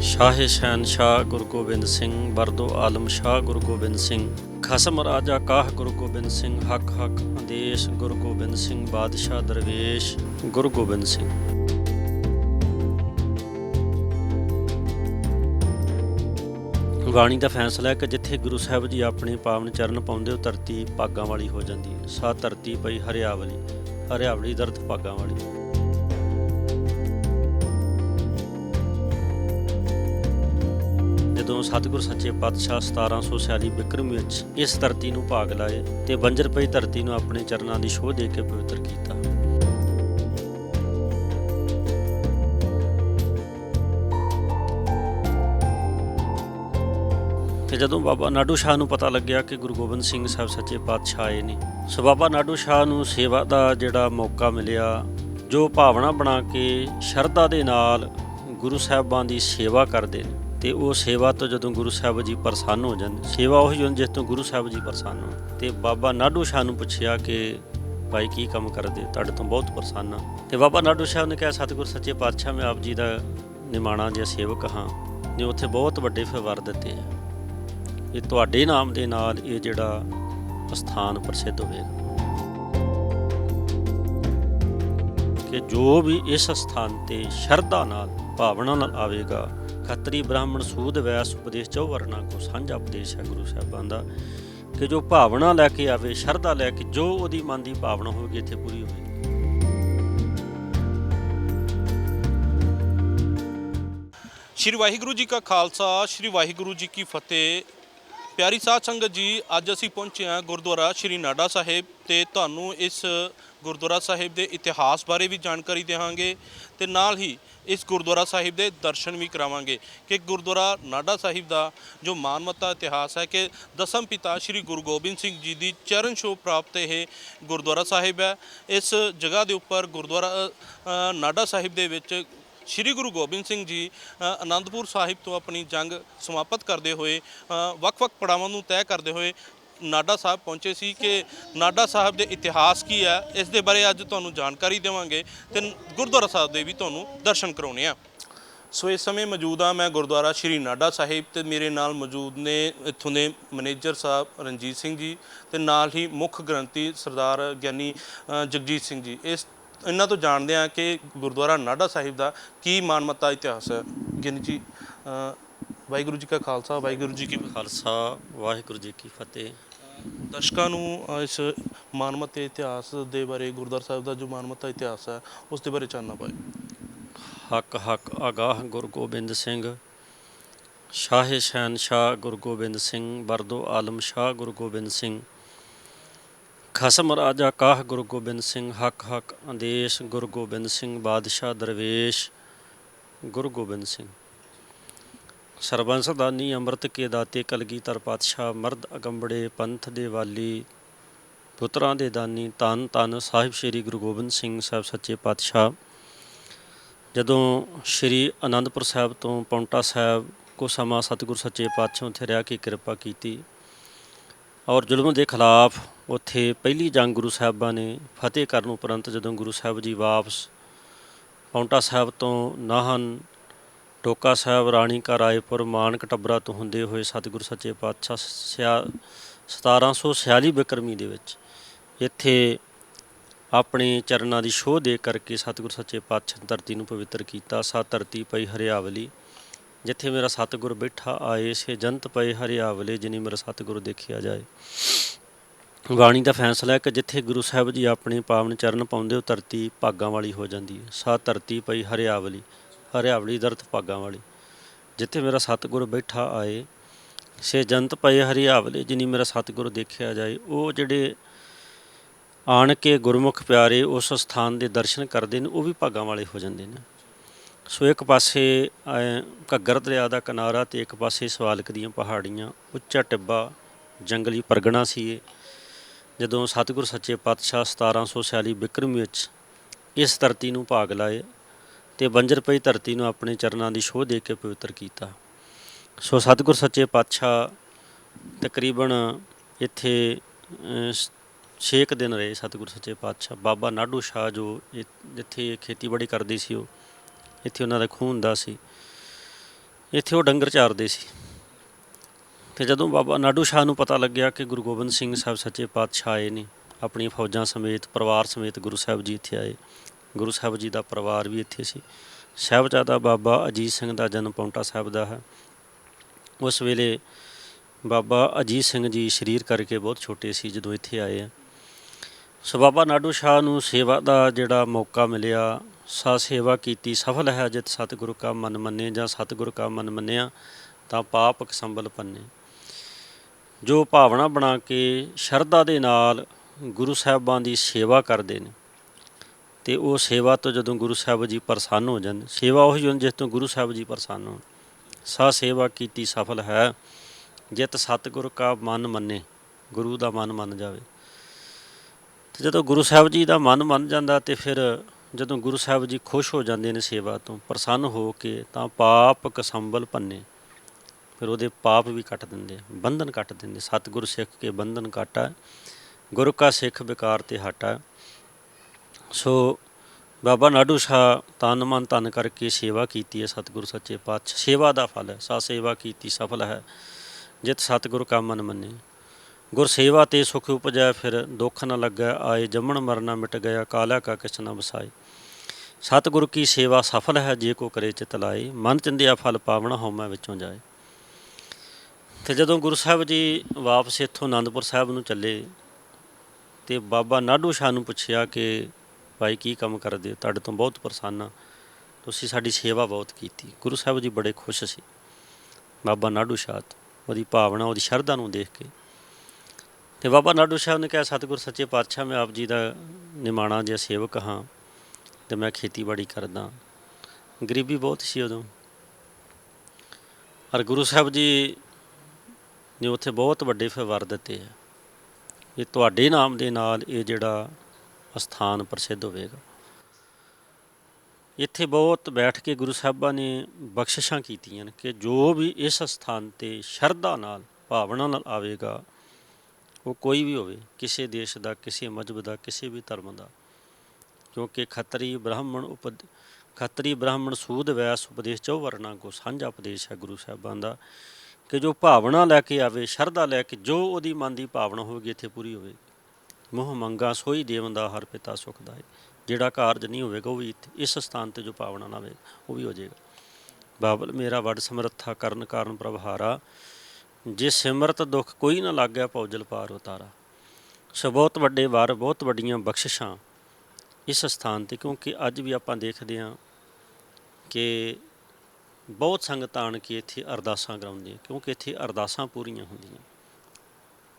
ਸ਼ਾਹ ਸ਼ਹਿਨ ਸ਼ਾਹ ਗੁਰੂ ਗੋਬਿੰਦ ਸਿੰਘ, ਵਰਦੋ ਆਲਮ ਸ਼ਾਹ ਗੁਰੂ ਗੋਬਿੰਦ ਸਿੰਘ, ਖਸਮ ਰਾਜਾ ਕਾਹ ਗੁਰੂ ਗੋਬਿੰਦ ਸਿੰਘ, ਹੱਕ ਹੱਕ ਆਦੇਸ਼ ਗੁਰੂ ਗੋਬਿੰਦ ਸਿੰਘ, ਬਾਦਸ਼ਾਹ ਦਰਵੇਸ਼ ਗੁਰੂ ਗੋਬਿੰਦ ਸਿੰਘ। ਬਾਣੀ ਦਾ ਫੈਸਲਾ ਹੈ ਕਿ ਜਿੱਥੇ ਗੁਰੂ ਸਾਹਿਬ ਜੀ ਆਪਣੇ ਪਾਵਨ ਚਰਨ ਪਾਉਂਦੇ, ਉਹ ਧਰਤੀ ਭਾਗਾਂ ਵਾਲੀ ਹੋ ਜਾਂਦੀ ਹੈ। ਸਾ ਧਰਤੀ ਪਈ ਹਰਿਆਵਲੀ ਹਰਿਆਵਲੀ ਦਰਦ ਭਾਗਾਂ ਵਾਲੀ। ਜਦੋਂ ਸਤਿਗੁਰ ਸੱਚੇ ਪਾਤਸ਼ਾਹ 1746 ਬਿਕਰਮ ਵਿੱਚ ਇਸ ਧਰਤੀ ਨੂੰ ਭਾਗ ਲਾਏ ਤੇ ਬੰਜਰ ਪਈ ਧਰਤੀ ਨੂੰ ਆਪਣੇ ਚਰਨਾਂ ਦੀ ਛੋਹ ਦੇ ਕੇ ਪਵਿੱਤਰ ਕੀਤਾ। ਤੇ ਜਦੋਂ ਬਾਬਾ ਨਾਡੂ ਸ਼ਾਹ ਨੂੰ ਪਤਾ ਲੱਗਿਆ ਕਿ ਗੁਰੂ ਗੋਬਿੰਦ ਸਿੰਘ ਸਾਹਿਬ ਸੱਚੇ ਪਾਤਸ਼ਾਹ ਆਏ ਨੇ, ਸੋ ਬਾਬਾ ਨਾਡੂ ਸ਼ਾਹ ਨੂੰ ਸੇਵਾ ਦਾ ਜਿਹੜਾ ਮੌਕਾ ਮਿਲਿਆ, ਜੋ ਭਾਵਨਾ ਬਣਾ ਕੇ ਸ਼ਰਧਾ ਦੇ ਨਾਲ ਗੁਰੂ ਸਾਹਿਬਾਂ ਦੀ ਸੇਵਾ ਕਰਦੇ ਨੇ। ਤੇ ਉਹ ਸੇਵਾ ਤੋਂ ਜਦੋਂ ਗੁਰੂ ਸਾਹਿਬ ਜੀ ਪ੍ਰਸੰਨ ਹੋ ਜਾਂਦੇ, ਸੇਵਾ ਉਹੀ ਹੁੰਦੀ ਜਿਸ ਤੋਂ ਗੁਰੂ ਸਾਹਿਬ ਜੀ ਪ੍ਰਸੰਨ ਹੋਣ। ਤੇ ਬਾਬਾ ਨਾਡੂ ਸ਼ਾਹ ਨੂੰ ਪੁੱਛਿਆ ਕਿ ਭਾਈ ਕੀ ਕੰਮ ਕਰਦੇ, ਤੁਹਾਡੇ ਤੋਂ ਬਹੁਤ ਪ੍ਰਸੰਨ ਆ। ਤੇ ਬਾਬਾ ਨਾਡੂ ਸ਼ਾਹ ਨੇ ਕਿਹਾ, ਸਤਿਗੁਰ ਸੱਚੇ ਪਾਤਸ਼ਾਹ, ਮੈਂ ਆਪ ਜੀ ਦਾ ਨਿਮਾਣਾ ਜਿਹਾ ਸੇਵਕ ਹਾਂ, ਨੇ ਉੱਥੇ ਬਹੁਤ ਵੱਡੇ ਫੇਵਰ ਦਿੱਤੇ ਆ। ਇਹ ਤੁਹਾਡੇ ਨਾਮ ਦੇ ਨਾਲ ਇਹ ਜਿਹੜਾ ਸਥਾਨ ਪ੍ਰਸਿੱਧ ਹੋਵੇਗਾ। ਕਿ ਜੋ ਵੀ ਇਸ ਸਥਾਨ ਤੇ ਸ਼ਰਧਾ ਨਾਲ, ਭਾਵਨਾ ਨਾਲ ਆਵੇਗਾ ਖੱਤਰੀ ਬ੍ਰਾਹਮਣ ਸੂਦ ਵੈਸ ਉਪਦੇਸ਼ ਚੌ ਕੋ ਸਾਂਝਾ ਉਪਦੇਸ਼ ਹੈ ਗੁਰੂ ਸਾਹਿਬਾਨ ਦਾ, ਕਿ ਜੋ ਭਾਵਨਾ ਲੈ ਕੇ ਆਵੇ, ਸ਼ਰਧਾ ਲੈ ਕੇ ਜੋ ਉਹਦੀ ਮਨ ਦੀ ਭਾਵਨਾ ਹੋਵੇਗੀ, ਇੱਥੇ ਪੂਰੀ ਹੋਵੇਗੀ। ਸ਼੍ਰੀ ਵਾਹਿਗੁਰੂ ਜੀ ਕਾ ਖਾਲਸਾ, ਸ਼੍ਰੀ ਵਾਹਿਗੁਰੂ ਜੀ ਕੀ ਫਤਿਹ। ਪਿਆਰੀ ਸਾਧ ਸੰਗਤ ਜੀ, ਅੱਜ ਅਸੀਂ ਪਹੁੰਚੇ ਹਾਂ ਗੁਰਦੁਆਰਾ ਸ਼੍ਰੀ ਨਾਡਾ ਸਾਹਿਬ ਤੇ ਤੁਹਾਨੂੰ ਇਸ ਗੁਰਦੁਆਰਾ ਸਾਹਿਬ ਦੇ ਇਤਿਹਾਸ ਬਾਰੇ ਵੀ ਜਾਣਕਾਰੀ ਦੇਵਾਂਗੇ ਤੇ ਨਾਲ ਹੀ ਇਸ ਗੁਰਦੁਆਰਾ ਸਾਹਿਬ ਦੇ ਦਰਸ਼ਨ ਵੀ ਕਰਾਵਾਂਗੇ ਕਿ ਗੁਰਦੁਆਰਾ ਨਾਡਾ ਸਾਹਿਬ ਦਾ ਜੋ ਮਾਨਮਤਾ ਇਤਿਹਾਸ ਹੈ ਕਿ ਦਸਮ ਪਿਤਾ ਸ਼੍ਰੀ ਗੁਰੂ ਗੋਬਿੰਦ ਸਿੰਘ ਜੀ ਦੀ ਚਰਨ ਛੋਹ ਪ੍ਰਾਪਤ ਇਹ ਗੁਰਦੁਆਰਾ ਸਾਹਿਬ ਹੈ। ਇਸ ਜਗ੍ਹਾ ਦੇ ਉੱਪਰ ਗੁਰਦੁਆਰਾ ਨਾਡਾ ਸਾਹਿਬ ਦੇ ਵਿੱਚ ਸ਼੍ਰੀ ਗੁਰੂ ਗੋਬਿੰਦ ਸਿੰਘ ਜੀ ਅਨੰਦਪੁਰ ਸਾਹਿਬ ਤੋਂ ਆਪਣੀ ਜੰਗ ਸਮਾਪਤ ਕਰਦੇ ਹੋਏ ਵੱਖ-ਵੱਖ ਪੜਾਵਾਂ ਨੂੰ ਤੈਅ ਕਰਦੇ ਹੋਏ ਨਾਡਾ ਸਾਹਿਬ ਪਹੁੰਚੇ ਸੀ ਕਿ ਨਾਡਾ ਸਾਹਿਬ ਦੇ ਇਤਿਹਾਸ ਕੀ ਹੈ, ਇਸ ਦੇ ਬਾਰੇ ਅੱਜ ਤੁਹਾਨੂੰ ਜਾਣਕਾਰੀ ਦੇਵਾਂਗੇ ਤੇ ਗੁਰਦੁਆਰਾ ਸਾਹਿਬ ਦੇ ਵੀ ਤੁਹਾਨੂੰ ਦਰਸ਼ਨ ਕਰਾਉਣੇ ਆ। ਸੋ ਇਸ ਸਮੇਂ ਮੌਜੂਦ ਆ ਮੈਂ ਗੁਰਦੁਆਰਾ ਸ਼੍ਰੀ ਨਾਡਾ ਸਾਹਿਬ ਤੇ ਮੇਰੇ ਨਾਲ ਮੌਜੂਦ ਨੇ ਇੱਥੋਂ ਦੇ ਮੈਨੇਜਰ ਸਾਹਿਬ ਰਣਜੀਤ ਸਿੰਘ ਜੀ ਤੇ ਨਾਲ ਹੀ ਮੁੱਖ ਗ੍ਰੰਥੀ ਸਰਦਾਰ ਗਿਆਨੀ ਜਗਜੀਤ ਸਿੰਘ ਜੀ। ਇਸ ਇਹਨਾਂ ਤੋਂ ਜਾਣਦੇ ਆ ਕਿ ਗੁਰਦੁਆਰਾ ਨਾਡਾ ਸਾਹਿਬ ਦਾ ਕੀ ਮਾਨਮਤਾ ਇਤਿਹਾਸ ਹੈ। ਗਿਆਨੀ ਜੀ ਵਾਹਿਗੁਰੂ ਜੀ ਕਾ ਖਾਲਸਾ ਵਾਹਿਗੁਰੂ ਜੀ ਕੀ ਖਾਲਸਾ ਵਾਹਿਗੁਰੂ ਜੀ ਕੀ ਫਤਿਹ। ਦਰਸ਼ਕਾਂ ਨੂੰ ਇਸ ਮਾਨਮਤੇ ਇਤਿਹਾਸ ਦੇ ਬਾਰੇ ਗੁਰਦੁਆਰਾ ਸਾਹਿਬ ਦਾ ਜੋ ਮਾਨਮਤਾ ਇਤਿਹਾਸ ਹੈ ਉਸ ਦੇ ਬਾਰੇ ਜਾਣਨਾ ਪਾਏ ਹੱਕ ਹੱਕ ਆਗਾਹ ਗੁਰੂ ਗੋਬਿੰਦ ਸਿੰਘ। ਸ਼ਾਹ ਸ਼ਹਿਨ ਸ਼ਾਹ ਗੁਰੂ ਗੋਬਿੰਦ ਸਿੰਘ ਬਰਦੋ ਆਲਮ ਸ਼ਾਹ ਗੁਰੂ ਗੋਬਿੰਦ ਸਿੰਘ। ਖਸਮ ਰਾਜਾ ਕਾਹ ਗੁਰੂ ਗੋਬਿੰਦ ਸਿੰਘ, ਹੱਕ ਹੱਕ ਆਦੇਸ਼ ਗੁਰੂ ਗੋਬਿੰਦ ਸਿੰਘ ਬਾਦਸ਼ਾਹ ਦਰਵੇਸ਼, ਗੁਰੂ ਗੋਬਿੰਦ ਸਿੰਘ। ਸਰਬੰਸ ਦਾਨੀ ਅੰਮ੍ਰਿਤ ਕੇ ਦਾਤੇ ਕਲਗੀਧਰ ਪਾਤਸ਼ਾਹ, ਮਰਦ ਅਗੰਬੜੇ, ਪੰਥ ਦੇ ਵਾਲੀ, ਪੁੱਤਰਾਂ ਦੇ ਦਾਨੀ ਤਨ ਤਨ ਸਾਹਿਬ ਸ੍ਰੀ ਗੁਰੂ ਗੋਬਿੰਦ ਸਿੰਘ ਸਾਹਿਬ ਸੱਚੇ ਪਾਤਸ਼ਾਹ। ਜਦੋਂ ਸ਼੍ਰੀ ਅਨੰਦਪੁਰ ਸਾਹਿਬ ਤੋਂ ਪੌਂਟਾ ਸਾਹਿਬ ਕੋ ਸਮਾਂ ਸਤਿਗੁਰ ਸੱਚੇ ਪਾਤਸ਼ਾਹ ਉੱਥੇ ਰਹਿ ਕੇ ਕਿਰਪਾ ਕੀਤੀ। ਔਰ ਜ਼ੁਲਮ ਦੇ ਖਿਲਾਫ ਉੱਥੇ ਪਹਿਲੀ ਜੰਗ ਗੁਰੂ ਸਾਹਿਬਾਂ ਨੇ ਫਤਿਹ ਕਰਨ ਉਪਰੰਤ ਜਦੋਂ ਗੁਰੂ ਸਾਹਿਬ ਜੀ ਵਾਪਸ ਪੌਂਟਾ ਸਾਹਿਬ ਤੋਂ ਨਾਹਨ ਟੋਕਾ ਸਾਹਿਬ, ਰਾਣੀ ਕਾ ਰਾਏਪੁਰ ਮਾਨਕ ਟੱਬਰਾ ਤੋਂ ਹੁੰਦੇ ਹੋਏ ਸਤਿਗੁਰ ਸੱਚੇ ਪਾਤਸ਼ਾਹ ਸਿਆ 1746 ਬਿਕਰਮੀ ਦੇ ਵਿੱਚ ਇੱਥੇ ਆਪਣੇ ਚਰਨਾਂ ਦੀ ਸ਼ੋਅ ਦੇ ਕਰਕੇ ਸਤਿਗੁਰ ਸੱਚੇ ਪਾਤਸ਼ਾਹ ਧਰਤੀ ਨੂੰ ਪਵਿੱਤਰ ਕੀਤਾ। ਸਾ ਧਰਤੀ ਪਈ ਹਰਿਆਵਲੀ, ਜਿੱਥੇ ਮੇਰਾ ਸਤਿਗੁਰ ਬੈਠਾ ਆਏ, ਸੇ ਜੰਤ ਪਏ ਹਰਿਆਵਲੇ, ਜਿਨੀ ਮੇਰਾ ਸਤਿਗੁਰ ਦੇਖਿਆ ਜਾਏ। ਬਾਣੀ ਦਾ ਫੈਸਲਾ ਹੈ ਕਿ ਜਿੱਥੇ ਗੁਰੂ ਸਾਹਿਬ ਜੀ ਆਪਣੇ ਪਾਵਨ ਚਰਨ ਪਾਉਂਦੇ, ਉਹ ਧਰਤੀ ਭਾਗਾਂ ਵਾਲੀ ਹੋ ਜਾਂਦੀ ਹੈ। ਸਾ ਧਰਤੀ ਪਈ ਹਰਿਆਵਲੀ ਹਰਿਆਵਲੀ ਦਰਤ ਭਾਗਾਂ ਵਾਲੀ। ਜਿੱਥੇ ਮੇਰਾ ਸਤਿਗੁਰ ਬੈਠਾ ਆਏ, ਸੇ ਜੰਤ ਪਏ ਹਰਿਆਵਲੇ, ਜਿਨੀ ਮੇਰਾ ਸਤਿਗੁਰ ਦੇਖਿਆ ਜਾਏ। ਉਹ ਜਿਹੜੇ ਆਣ ਕੇ ਗੁਰਮੁਖ ਪਿਆਰੇ, ਉਸ ਸਥਾਨ ਦੇ ਦਰਸ਼ਨ ਕਰਦੇ ਨੇ, ਉਹ ਵੀ ਭਾਗਾਂ ਵਾਲੇ ਹੋ ਜਾਂਦੇ ਨੇ। ਸੋ ਇੱਕ ਪਾਸੇ ਘੱਗਰ ਦਰਿਆ ਦਾ ਕਿਨਾਰਾ ਤੇ ਇੱਕ ਪਾਸੇ ਸਵਾਲਕ ਦੀਆਂ ਪਹਾੜੀਆਂ, ਉੱਚਾ ਟਿੱਬਾ, ਜੰਗਲੀ ਪਰਗਣਾ ਸੀ ਇਹ। ਜਦੋਂ ਸਤਿਗੁਰ ਸੱਚੇ ਪਾਤਸ਼ਾਹ 1746 ਬਿਕਰਮ ਵਿੱਚ ਇਸ ਧਰਤੀ ਨੂੰ ਭਾਗ ਲਾਏ ਤੇ ਬੰਜਰ ਪਈ ਧਰਤੀ ਨੂੰ ਆਪਣੇ ਚਰਨਾਂ ਦੀ ਸ਼ੋਅ ਦੇ ਕੇ ਪਵਿੱਤਰ ਕੀਤਾ। ਸੋ ਸਤਿਗੁਰ ਸੱਚੇ ਪਾਤਸ਼ਾਹ ਤਕਰੀਬਨ ਇੱਥੇ ਅਹ, ਛੇ ਕੁ ਦਿਨ ਰਹੇ ਸਤਿਗੁਰ ਸੱਚੇ ਪਾਤਸ਼ਾਹ। ਬਾਬਾ ਨਾਡੂ ਸ਼ਾਹ ਜੋ ਜਿੱਥੇ ਖੇਤੀਬਾੜੀ ਕਰਦੇ ਸੀ ਉਹ ਇੱਥੇ ਉਹਨਾਂ ਦਾ ਖੂਨ ਹੁੰਦਾ ਸੀ। ਇੱਥੇ ਉਹ ਡੰਗਰ ਚਾਰਦੇ ਸੀ। ਤੇ ਜਦੋਂ ਬਾਬਾ ਨਾਡੂ ਸ਼ਾਹ ਨੂੰ ਪਤਾ ਲੱਗਿਆ ਕਿ ਗੁਰੂ ਗੋਬਿੰਦ ਸਿੰਘ ਸਾਹਿਬ ਸੱਚੇ ਪਾਤਸ਼ਾਹ ਆਏ ਨੇ, ਆਪਣੀਆਂ ਫੌਜਾਂ ਸਮੇਤ, ਪਰਿਵਾਰ ਸਮੇਤ ਗੁਰੂ ਸਾਹਿਬ ਜੀ ਇੱਥੇ ਆਏ। ਗੁਰੂ ਸਾਹਿਬ ਜੀ ਦਾ ਪਰਿਵਾਰ ਵੀ ਇੱਥੇ ਸੀ। ਸਾਹਿਬਜ਼ਾਦਾ ਬਾਬਾ ਅਜੀਤ ਸਿੰਘ ਦਾ ਜਨਮ ਪੌਂਟਾ ਸਾਹਿਬ ਦਾ ਹੈ। ਉਸ ਵੇਲੇ ਬਾਬਾ ਅਜੀਤ ਸਿੰਘ ਜੀ ਸਰੀਰ ਕਰਕੇ ਬਹੁਤ ਛੋਟੇ ਸੀ, ਜਦੋਂ ਇੱਥੇ ਆਏ ਆ। ਸੋ ਬਾਬਾ ਨਾਡੂ ਸ਼ਾਹ ਨੂੰ ਸੇਵਾ ਦਾ ਜਿਹੜਾ ਮੌਕਾ ਮਿਲਿਆ, ਸਾ ਸੇਵਾ ਕੀਤੀ, ਸਫਲ ਹੈ ਜਿਤ ਸਤਿਗੁਰੂ ਕਾ ਮਨ ਮੰਨੇ ਜਾਂ ਸਤਿਗੁਰੂ ਕਾ ਮਨ ਮੰਨਿਆ, ਤਾਂ ਪਾਪਕ ਸੰਭਲ ਪੰਨੇ। ਜੋ ਭਾਵਨਾ ਬਣਾ ਕੇ ਸ਼ਰਧਾ ਦੇ ਨਾਲ ਗੁਰੂ ਸਾਹਿਬਾਂ ਦੀ ਸੇਵਾ ਕਰਦੇ ਨੇ। ਤੇ ਉਹ ਸੇਵਾ ਤੋਂ ਜਦੋਂ ਗੁਰੂ ਸਾਹਿਬ ਜੀ ਪ੍ਰਸੰਨ ਹੋ ਜਾਂਦੇ ਸੇਵਾ ਉਹੀ ਹੁੰਦੀ ਜਿਸ ਤੋਂ ਗੁਰੂ ਸਾਹਿਬ ਜੀ ਪ੍ਰਸੰਨ ਹੋਣ। ਸਾ ਸੇਵਾ ਕੀਤੀ ਸਫਲ ਹੈ, ਜਿਤ ਸਤਿਗੁਰ ਕਾ ਮਨ ਮੰਨੇ, ਗੁਰੂ ਦਾ ਮਨ ਮੰਨ ਜਾਵੇ। ਤੇ ਜਦੋਂ ਗੁਰੂ ਸਾਹਿਬ ਜੀ ਦਾ ਮਨ ਮੰਨ ਜਾਂਦਾ ਤੇ ਫਿਰ ਜਦੋਂ ਗੁਰੂ ਸਾਹਿਬ ਜੀ ਖੁਸ਼ ਹੋ ਜਾਂਦੇ ਨੇ ਸੇਵਾ ਤੋਂ, ਪ੍ਰਸੰਨ ਹੋ ਕੇ ਤਾਂ ਪਾਪ ਕਸੰਬਲ ਭੰਨੇ ਫਿਰ ਉਹਦੇ ਪਾਪ ਵੀ ਕੱਟ ਦਿੰਦੇ ਬੰਧਨ ਕੱਟ ਦਿੰਦੇ ਸਤਿਗੁਰ ਸਿੱਖ ਕੇ ਬੰਧਨ ਕਾਟਾ ਗੁਰੂ ਕਾ ਸਿੱਖ ਵਿਕਾਰ ਤੇ ਹਟਾ। ਸੋ ਬਾਬਾ ਨਾਡੂ ਸ਼ਾਹ ਤਨ ਮਨ ਤਨ ਕਰਕੇ ਸੇਵਾ ਕੀਤੀ ਹੈ ਸਤਿਗੁਰ ਸੱਚੇ ਪਾਤਸ਼ਾਹ। ਸੇਵਾ ਦਾ ਫਲ ਹੈ ਸਾ ਸੇਵਾ ਕੀਤੀ, ਸਫਲ ਹੈ, ਜਿਤ ਸਤਿਗੁਰ ਕਾ ਮਨ ਮੰਨੇ। ਗੁਰ ਸੇਵਾ ਤੇ ਸੁਖ ਉਪਜੈ, ਫਿਰ ਦੁੱਖ ਨ ਲੱਗੈ, ਆਏ ਜੰਮਣ ਮਰਨਾ ਮਿਟ ਗਿਆ ਕਾਲਾ ਕਾ ਕਿਛ ਨ ਵਸਾਈ ਸਤਿਗੁਰ ਕੀ ਸੇਵਾ ਸਫਲ ਹੈ, ਜੇ ਕੋ ਕਰੇ ਚਿਤ ਲਾਏ, ਮਨ ਚੰਦਿਆ ਫਲ ਪਾਵਣਾ ਹਉਮੈ ਵਿੱਚੋਂ ਜਾਏ। ਤੇ ਜਦੋਂ ਗੁਰੂ ਸਾਹਿਬ ਜੀ ਵਾਪਸ ਇੱਥੋਂ ਆਨੰਦਪੁਰ ਸਾਹਿਬ ਨੂੰ ਚੱਲੇ ਤੇ ਬਾਬਾ ਨਾਡੂ ਸ਼ਾਹ ਨੂੰ ਪੁੱਛਿਆ ਕਿ ਭਾਈ ਕੀ ਕੰਮ ਕਰਦੇ? ਤੁਹਾਡੇ ਤੋਂ ਬਹੁਤ ਪ੍ਰਸੰਨ ਆ। ਤੁਸੀਂ ਸਾਡੀ ਸੇਵਾ ਬਹੁਤ ਕੀਤੀ। ਗੁਰੂ ਸਾਹਿਬ ਜੀ ਬੜੇ ਖੁਸ਼ ਸੀ। ਬਾਬਾ ਨਾਡੂ ਸ਼ਾਹ ਤੋਂ, ਉਹਦੀ ਭਾਵਨਾ, ਉਹਦੀ ਸ਼ਰਧਾ ਨੂੰ ਦੇਖ ਕੇ। ਤੇ ਬਾਬਾ ਨਾਡੂ ਸ਼ਾਹ ਨੇ ਕਿਹਾ, ਸਤਿਗੁਰ, ਸੱਚੇ ਪਾਤਸ਼ਾਹ, ਮੈਂ ਆਪ ਜੀ ਦਾ ਨਿਮਾਣਾ ਜਿਹਾ ਸੇਵਕ ਹਾਂ ਤੇ ਮੈਂ ਖੇਤੀਬਾੜੀ ਕਰਦਾ। ਗਰੀਬੀ ਬਹੁਤ ਸੀ ਉਦੋਂ। ਔਰ ਗੁਰੂ ਸਾਹਿਬ ਜੀ ਨੇ ਉੱਥੇ ਬਹੁਤ ਵੱਡੇ ਫੇਵਰ ਦਿੱਤੇ ਆ। ਇਹ ਤੁਹਾਡੇ ਨਾਮ ਦੇ ਨਾਲ ਇਹ ਜਿਹੜਾ ਅਸਥਾਨ ਪ੍ਰਸਿੱਧ ਹੋਵੇਗਾ। ਇੱਥੇ ਬਹੁਤ ਬੈਠ ਕੇ ਗੁਰੂ ਸਾਹਿਬਾਂ ਨੇ ਬਖਸ਼ਿਸ਼ਾਂ ਕੀਤੀਆਂ ਨੇ ਕਿ ਜੋ ਵੀ ਇਸ ਸਥਾਨ ਤੇ ਸ਼ਰਧਾ ਨਾਲ, ਭਾਵਨਾ ਨਾਲ ਆਵੇਗਾ, ਉਹ ਕੋਈ ਵੀ ਹੋਵੇ, ਕਿਸੇ ਦੇਸ਼ ਦਾ, ਕਿਸੇ ਮਜ਼ਹਬ ਦਾ, ਕਿਸੇ ਵੀ ਧਰਮ ਦਾ। ਕਿਉਂਕਿ ਖੱਤਰੀ ਬ੍ਰਾਹਮਣ ਉਪਦ, ਖੱਤਰੀ ਬ੍ਰਾਹਮਣ ਸੂਦ ਵੈਸ ਉਪਦੇਸ਼ ਚੌ ਵਰਨਾ ਕੋ ਸਾਂਝਾ ਉਪਦੇਸ਼ ਹੈ ਗੁਰੂ ਸਾਹਿਬਾਂ ਦਾ। ਕਿ ਜੋ ਭਾਵਨਾ ਲੈ ਕੇ ਆਵੇ, ਸ਼ਰਧਾ ਲੈ ਕੇ, ਜੋ ਉਹਦੀ ਮਨ ਦੀ ਭਾਵਨਾ ਹੋਵੇਗੀ, ਇੱਥੇ ਪੂਰੀ ਹੋਵੇਗੀ। ਮੋਹ ਮੰਗਾ ਸੋਈ ਦੇਵੰਦਾ ਹਰ ਪਿਤਾ ਸੁਖ ਦਾਏ। ਜਿਹੜਾ ਕਾਰਜ ਨਹੀਂ ਹੋਵੇਗਾ, ਉਹ ਵੀ ਇੱਥੇ, ਇਸ ਸਥਾਨ ਤੇ ਜੋ ਭਾਵਨਾ ਨਾ ਹੋਵੇ, ਉਹ ਵੀ ਹੋ ਜਾਏਗਾ। ਬਾਬਲ, ਮੇਰਾ ਵੱਡ ਸਮਰੱਥਾ ਕਰਨ ਕਾਰਨ ਪ੍ਰਭਹਾਰਾ ਜੇ ਸਿਮਰਤ ਦੁੱਖ ਕੋਈ ਨਾ ਲੱਗਿਆ ਪੌਜਲ ਪਾਰ ਉਤਾਰਾ। ਸੋ ਬਹੁਤ ਵੱਡੇ ਵਾਰ, ਬਹੁਤ ਵੱਡੀਆਂ ਬਖਸ਼ਿਸ਼ਾਂ ਇਸ ਸਥਾਨ ਤੇ, ਕਿਉਂਕਿ ਅੱਜ ਵੀ ਆਪਾਂ ਦੇਖਦੇ ਹਾਂ ਕਿ ਬਹੁਤ ਸੰਗਤਾਂ ਆਣ ਕੇ ਇੱਥੇ ਅਰਦਾਸਾਂ ਕਰਾਉਂਦੀਆਂ ਕਿਉਂਕਿ ਇੱਥੇ ਅਰਦਾਸਾਂ ਪੂਰੀਆਂ ਹੁੰਦੀਆਂ।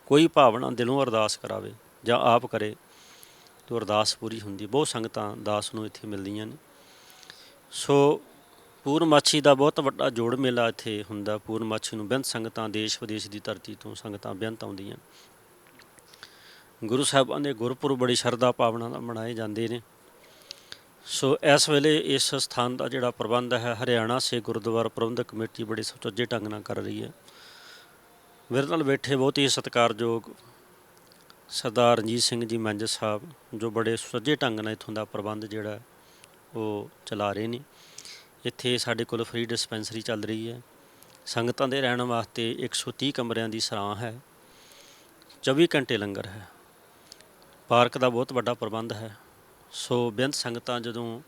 ਕੋਈ ਭਾਵਨਾ ਦਿਲੋਂ ਅਰਦਾਸ ਕਰਾਵੇ ਜਾਂ ਆਪ ਕਰੇ, ਤਾਂ ਅਰਦਾਸ ਪੂਰੀ ਹੁੰਦੀ ਬਹੁਤ ਸੰਗਤਾਂ ਦਾਸ ਨੂੰ ਇੱਥੇ ਮਿਲਦੀਆਂ ਨੇ। ਸੋ ਪੂਰਨਮਾਛੀ ਦਾ ਬਹੁਤ ਵੱਡਾ ਜੋੜ ਮੇਲਾ ਇੱਥੇ ਹੁੰਦਾ। ਪੂਰਨਮਾਛੀ ਨੂੰ ਬੇਅੰਤ ਸੰਗਤਾਂ ਦੇਸ਼ ਵਿਦੇਸ਼ ਦੀ ਧਰਤੀ ਤੋਂ ਸੰਗਤਾਂ ਬੇਅੰਤ ਆਉਂਦੀਆਂ। ਗੁਰੂ ਸਾਹਿਬਾਂ ਦੇ ਗੁਰਪੁਰਬ ਬੜੀ ਸ਼ਰਧਾ ਭਾਵਨਾ ਨਾਲ ਮਨਾਏ ਜਾਂਦੇ ਨੇ। ਸੋ ਇਸ ਵੇਲੇ ਇਸ ਸਥਾਨ ਦਾ ਜਿਹੜਾ ਪ੍ਰਬੰਧ ਹੈ, ਹਰਿਆਣਾ ਸੇ ਗੁਰਦੁਆਰਾ ਪ੍ਰਬੰਧਕ ਕਮੇਟੀ ਬੜੇ ਸੁਚੱਜੇ ਢੰਗ ਨਾਲ ਕਰ ਰਹੀ ਹੈ। ਮੇਰੇ ਨਾਲ ਬੈਠੇ ਬਹੁਤ ਹੀ ਸਤਿਕਾਰਯੋਗ ਸਰਦਾਰ ਰਣਜੀਤ ਸਿੰਘ ਜੀ ਮੰਜ ਸਾਹਿਬ, ਜੋ ਬੜੇ ਸੁਚੱਜੇ ਢੰਗ ਨਾਲ ਇਥੋਂ ਦਾ ਪ੍ਰਬੰਧ ਜਿਹੜਾ ਉਹ ਚਲਾ ਰਹੇ ਨੇ। ਇੱਥੇ ਸਾਡੇ ਕੋਲ ਫ੍ਰੀ ਡਿਸਪੈਂਸਰੀ ਚੱਲ ਰਹੀ ਹੈ। ਸੰਗਤਾਂ ਦੇ ਰਹਿਣ ਵਾਸਤੇ 130 ਕਮਰਿਆਂ ਦੀ ਸਰਾਂ ਹੈ। 24 ਘੰਟੇ ਲੰਗਰ ਹੈ। ਪਾਰਕ ਦਾ ਬਹੁਤ ਵੱਡਾ ਪ੍ਰਬੰਧ ਹੈ। ਸੋ ਬੇਅੰਤ ਸੰਗਤਾਂ ਜਦੋਂ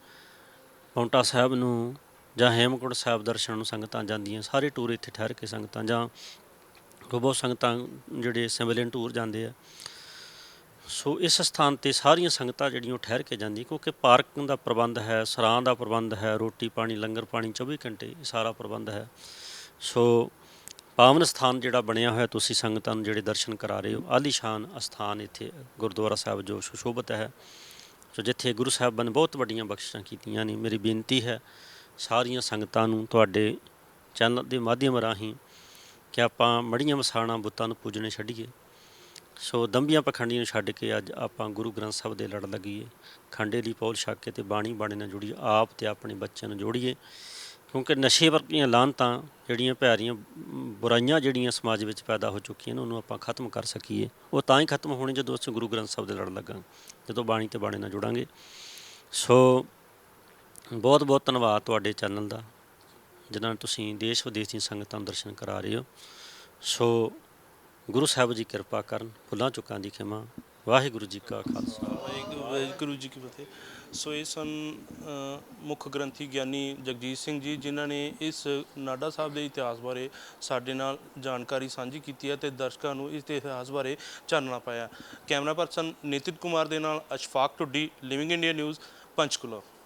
ਪੌਂਟਾ ਸਾਹਿਬ ਨੂੰ ਜਾਂ ਹੇਮਕੁੰਟ ਸਾਹਿਬ ਦਰਸ਼ਨ ਨੂੰ ਸੰਗਤਾਂ ਜਾਂਦੀਆਂ, ਸਾਰੇ ਟੂਰ ਇੱਥੇ ਠਹਿਰ ਕੇ ਸੰਗਤਾਂ ਜਾਂ ਬਹੁਤ ਸੰਗਤਾਂ ਜਿਹੜੇ ਸਿਵਲਿਅਨ ਟੂਰ ਜਾਂਦੇ ਆ, ਸੋ ਇਸ ਸਥਾਨ ਤੇ ਸਾਰੀਆਂ ਸੰਗਤਾਂ ਜਿਹੜੀਆਂ ਉਹ ਠਹਿਰ ਕੇ ਜਾਂਦੀ ਕਿਉਂਕਿ ਪਾਰਕਿੰਗ ਦਾ ਪ੍ਰਬੰਧ ਹੈ, ਸਰਾਂ ਦਾ ਪ੍ਰਬੰਧ ਹੈ, ਰੋਟੀ ਪਾਣੀ, ਲੰਗਰ ਪਾਣੀ 24 ਘੰਟੇ ਇਹ ਸਾਰਾ ਪ੍ਰਬੰਧ ਹੈ। ਸੋ ਪਾਵਨ ਸਥਾਨ ਜਿਹੜਾ ਬਣਿਆ ਹੋਇਆ, ਤੁਸੀਂ ਸੰਗਤਾਂ ਨੂੰ ਜਿਹੜੇ ਦਰਸ਼ਨ ਕਰਾ ਰਹੇ ਹੋ, ਆਲੀਸ਼ਾਨ ਅਸਥਾਨ ਇੱਥੇ ਗੁਰਦੁਆਰਾ ਸਾਹਿਬ ਜੋ ਸੁਸ਼ੋਭਿਤ ਹੈ। ਸੋ ਜਿੱਥੇ ਗੁਰੂ ਸਾਹਿਬਾਂ ਨੇ ਬਹੁਤ ਵੱਡੀਆਂ ਬਖਸ਼ਿਸ਼ਾਂ ਕੀਤੀਆਂ ਨੇ। ਮੇਰੀ ਬੇਨਤੀ ਹੈ ਸਾਰੀਆਂ ਸੰਗਤਾਂ ਨੂੰ ਤੁਹਾਡੇ ਚੈਨਲ ਦੇ ਮਾਧਿਅਮ ਰਾਹੀਂ ਕਿ ਆਪਾਂ ਮੜੀਆਂ ਮਸਾਣਾ ਬੁੱਤਾਂ ਨੂੰ ਪੂਜਣੇ ਛੱਡੀਏ। ਸੋ ਦੰਬੀਆਂ ਪਖੰਡੀਆਂ ਨੂੰ ਛੱਡ ਕੇ ਅੱਜ ਆਪਾਂ ਗੁਰੂ ਗ੍ਰੰਥ ਸਾਹਿਬ ਦੇ ਲੜ ਲੱਗੀਏ। ਖੰਡੇ ਦੀ ਪੌਲ ਛੱਕ ਕੇ ਤੇ ਬਾਣੀ ਬਾਣੇ ਨਾਲ ਜੁੜੀਏ। ਆਪ ਤੇ ਆਪਣੇ ਬੱਚਿਆਂ ਨੂੰ ਜੋੜੀਏ। ਕਿਉਂਕਿ ਨਸ਼ੇ ਵਰਗੀਆਂ ਲਾਹਨਤਾਂ ਜਿਹੜੀਆਂ ਭੈੜੀਆਂ ਬੁਰਾਈਆਂ ਜਿਹੜੀਆਂ ਸਮਾਜ ਵਿੱਚ ਪੈਦਾ ਹੋ ਚੁੱਕੀਆਂ ਨੇ, ਉਹਨੂੰ ਆਪਾਂ ਖਤਮ ਕਰ ਸਕੀਏ। ਉਹ ਤਾਂ ਹੀ ਖਤਮ ਹੋਣੀ ਜਦੋਂ ਅਸੀਂ ਗੁਰੂ ਗ੍ਰੰਥ ਸਾਹਿਬ ਦੇ ਲੜ ਲੱਗਾਂਗੇ ਜਦੋਂ ਬਾਣੀ ਤੇ ਬਾਣੇ ਨਾਲ ਜੁੜਾਂਗੇ। ਸੋ ਬਹੁਤ ਬਹੁਤ ਧੰਨਵਾਦ ਤੁਹਾਡੇ ਚੈਨਲ ਦਾ, ਜਿਨ੍ਹਾਂ ਨੂੰ ਤੁਸੀਂ ਦੇਸ਼ ਵਿਦੇਸ਼ ਦੀਆਂ ਸੰਗਤਾਂ ਨੂੰ ਦਰਸ਼ਨ ਕਰਾ ਰਹੇ ਹੋ। ਸੋ ਗੁਰੂ ਸਾਹਿਬ ਜੀ ਕਿਰਪਾ ਕਰਨ, ਫੁੱਲਾਂ ਚੁੱਕਾਂ ਦੀ ਖਿਮਾ। ਵਾਹਿਗੁਰੂ ਜੀ ਕਾ ਖਾਲਸਾ। ਵਾਹਿਗੁਰੂ ਵਾਹਿਗੁਰੂ ਜੀ ਕੀ ਫਤਿਹ। ਸੋ ਇਹ ਸਨ ਅ, ਮੁੱਖ ਗ੍ਰੰਥੀ ਗਿਆਨੀ ਜਗਜੀਤ ਸਿੰਘ ਜੀ ਜਿਨ੍ਹਾਂ ਨੇ ਇਸ ਨਾਡਾ ਸਾਹਿਬ ਦੇ ਇਤਿਹਾਸ ਬਾਰੇ ਸਾਡੇ ਨਾਲ ਜਾਣਕਾਰੀ ਸਾਂਝੀ ਕੀਤੀ ਹੈ ਤੇ ਦਰਸ਼ਕਾਂ ਨੂੰ ਇਸ ਦੇ ਇਤਿਹਾਸ ਬਾਰੇ ਚਾਨਣਾ ਪਾਇਆ। ਕੈਮਰਾ ਪਰਸਨ ਨਿਤਿਨ ਕੁਮਾਰ ਦੇ ਨਾਲ Ashfaq Tuddi living India news Panchkula.